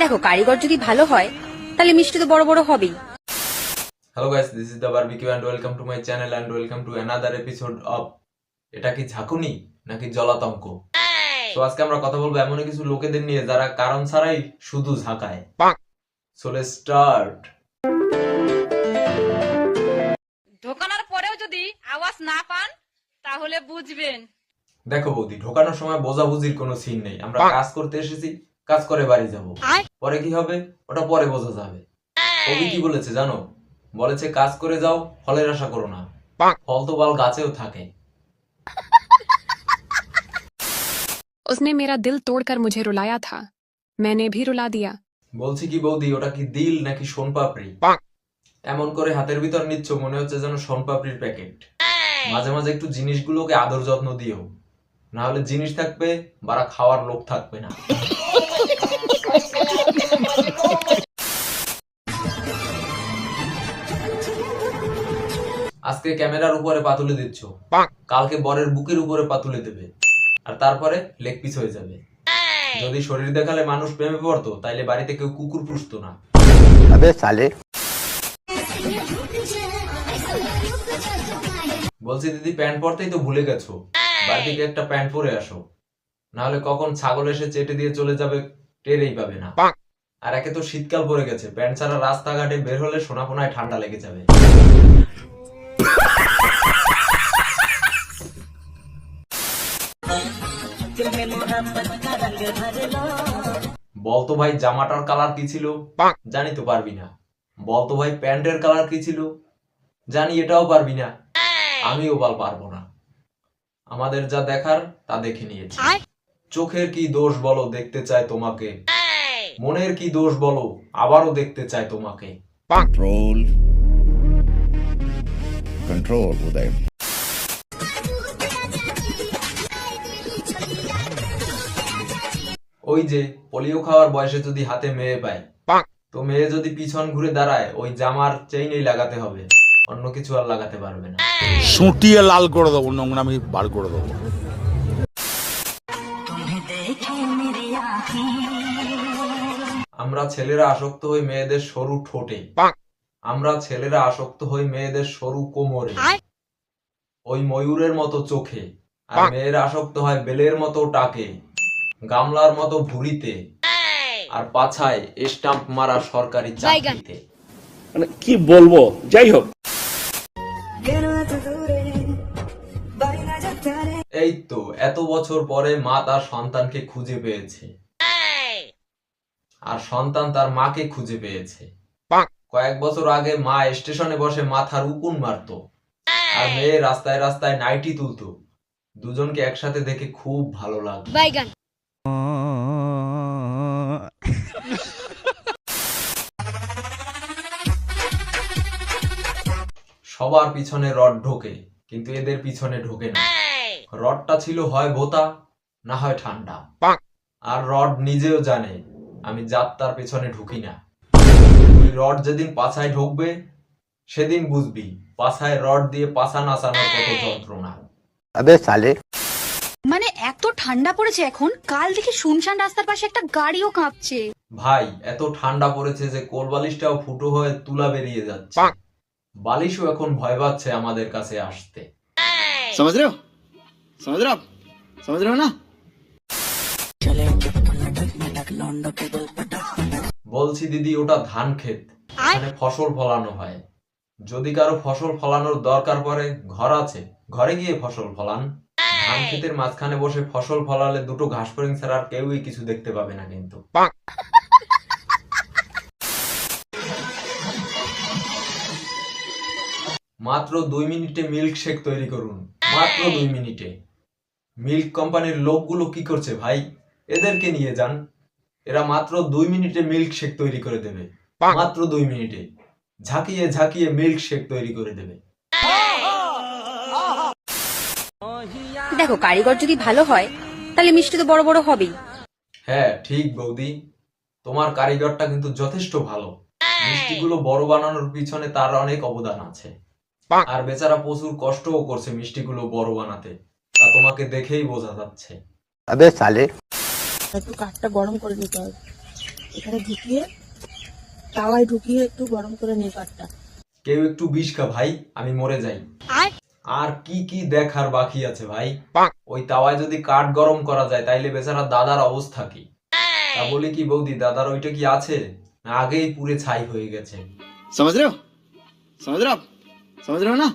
দেখো কারিগর যদি ভালো হয় তাহলে মিষ্টি তো বড় বড় হবেই। Hello guys this is the barbecue and welcome to my channel and welcome to another episode of এটা কি ঝাঁকুনি নাকি জলাতঙ্ক? তো আজকে আমরা কথা বলব এমন কিছু লোকেদের নিয়ে যারা কারণ ছাড়াই শুধু ঝাঁকায়। সো লেটস স্টার্ট ঢোকানোর পরেও যদি আওয়াজ না পান তাহলে বুঝবেন। দেখো বৌদি ঢোকানোর সময় বোঝাবুঝির কোনো সিন নেই। আমরা কাজ করতে এসেছি কাজ করে বাড়ি যাব পরে কি হবে ওটা পরে বোঝা যাবে কবি কি বলেছে জানো বলেছে কাজ করে যাও ফলের আশা করো না ফল তো বাল গাছেও থাকে उसने मेरा दिल तोड़कर मुझे रुलाया था मैंने भी रुला दिया বলছি কি বৌদি ওটা কি দিল নাকি সোনপাপড়ি এমন করে হাতের ভিতর নিচ্ছ মনে হচ্ছে যেন সোনপাপড়ির প্যাকেট মাঝে মাঝে একটু জিনিসগুলোকে আদর যত্ন দিও না হলে জিনিস থাকবে বারা খাওয়ার লোক থাকবে না আজকে ক্যামেরার উপরে পা তুলে দিচ্ছ। কালকে বরের বুকের উপরে পা তুলে দেবে। আর তারপরে লেগ পিস হয়ে যাবে। যদি শরীর দেখালে মানুষ প্রেমে পড়তো তাইলে বাড়িতে কেউ কুকুর পুষতো না। সালে। বলছি দিদি প্যান্ট পরতেই তো ভুলে গেছো। বাড়িতে একটা প্যান্ট পরে আসো। নাহলে কখন ছাগল এসে চেটে দিয়ে চলে যাবে টেরেই পাবে না। আর একে তো শীতকাল পরে গেছে। প্যান্ট ছাড়া রাস্তাঘাটে বের হলে সোনাপোনায় ঠান্ডা লেগে যাবে। বলতো ভাই জামাটার কালার কি ছিল জানি তো পারবি না বলতো ভাই প্যান্টের কালার কি ছিল জানি এটাও পারবি না আমিও বল পারবো না আমাদের যা দেখার তা দেখে নিয়েছি চোখের কি দোষ বলো দেখতে চায় তোমাকে মনের কি দোষ বলো আবারও দেখতে চায় তোমাকে कंट्रोल कंट्रोल उदय ওই যে পোলিও খাওয়ার বয়সে যদি হাতে মেয়ে পায় তো মেয়ে যদি পিছন ঘুরে দাঁড়ায় ওই জামার চেইনেই লাগাতে হবে অন্য কিছু আর লাগাতে পারবে না। সুটিয়ে লাল করে দেবো নোংরামি বার করে দেবো। আমরা ছেলেরা আসক্ত হই মেয়েদের সরু ঠোঁটে। আমরা ছেলেরা আসক্ত হই মেয়েদের সরু কোমরে। ওই ময়ূরের মতো চোখে। আর মেয়েরা আসক্ত হয় বেলের মতো টাকে। গামলার মতো ভুড়িতে আর পাছায় স্টাম্প মারা সরকারি চাকরিতে। মানে কি বলব? যাই হোক। এই তো এত বছর পরে মা তার সন্তানকে খুঁজে পেয়েছে। আর সন্তান তার মাকে খুঁজে পেয়েছে। কয়েক বছর আগে মা স্টেশনে বসে মাথার উকুন মারতো। আর মেয়ে রাস্তায় রাস্তায় নাইটি তুলতো। দুজনকে একসাথে দেখে খুব ভালো লাগতো সবার পিছনে রড ঢোকে কিন্তু এদের পিছনে ঢোকে না। রডটা ছিল হয় বোতা না হয় ঠান্ডা। আর রড নিজেও জানে আমি যাত্রার পিছনে ঢুকি না। তুই রড যেদিন পাছায় ঢুকবে সেদিন বুঝবি পাছায় রড দিয়ে পাছা নাচানোর কত যন্ত্রণা। আবে সালে। মানে এত ঠান্ডা পড়েছে এখন কাল দেখি শুনশান রাস্তার পাশে একটা গাড়িও কাঁপছে। ভাই এত ঠান্ডা পড়েছে যে কোলবালিশটাও ফুটো হয়ে তুলা বেরিয়ে যাচ্ছে। বালিশও এখন ভয় পাচ্ছে আমাদের কাছে আসতে। বলছি দিদি ওটা ধান ক্ষেত। মানে ফসল ফলানো হয়। যদি কারও ফসল ফলানোর দরকার পড়ে ঘর আছে ঘরে গিয়ে ফসল ফলান। ধান ক্ষেতের মাঝখানে বসে ফসল ফলালে দুটো ঘাস ফরিং ছাড়া আর কেউই কিছু দেখতে পাবে না কিন্তু। মাত্র দুই মিনিটে মিল্ক শেক তৈরি করুন। মাত্র দুই মিনিটে। মিল্ক কোম্পানির লোকগুলো কি করছে ভাই? এদেরকে নিয়ে যান। এরা মাত্র দুই মিনিটে মিল্ক শেক তৈরি করে দেবে। মাত্র দুই মিনিটে। ঝাঁকিয়ে ঝাঁকিয়ে মিল্ক শেক তৈরি করে দেবে। দেখো কারিগর যদি ভালো হয় তাহলে মিষ্টি তো বড় বড় হবেই। হ্যাঁ ঠিক বৌদি। তোমার কারিগরটা কিন্তু যথেষ্ট ভালো। মিষ্টিগুলো বড় বানানোর পিছনে তার অনেক অবদান আছে। আর বেচারা প্রচুর কষ্টও করছে মিষ্টিগুলো বড় বানাতে। তা তোমাকে দেখেই বোঝা যাচ্ছে। আবে সালে। একটু কাঠটা গরম করে নিতে হবে। এখানে ঢুকিয়ে তাওয়ায় ঢুকিয়ে একটু গরম করে কাঠটা। কেউ একটু বিষ খা ভাই আমি মরে যাই। আর? কি কি দেখার বাকি আছে ভাই? ওই তাওয়ায় যদি কাঠ গরম করা যায় তাইলে বেচারা দাদার অবস্থা কি? তা বলি কি বৌদি দাদার ওইটা কি আছে? আগেই পুরে ছাই হয়ে গেছে। সমাজ সমাজ समझ रहे हो ना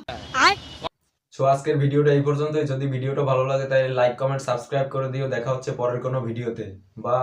সো আজকের ভিডিওটা এই পর্যন্তই যদি ভিডিওটা ভালো লাগে তাহলে লাইক কমেন্ট সাবস্ক্রাইব করে দিও দেখা হচ্ছে পরের কোনো ভিডিওতে বা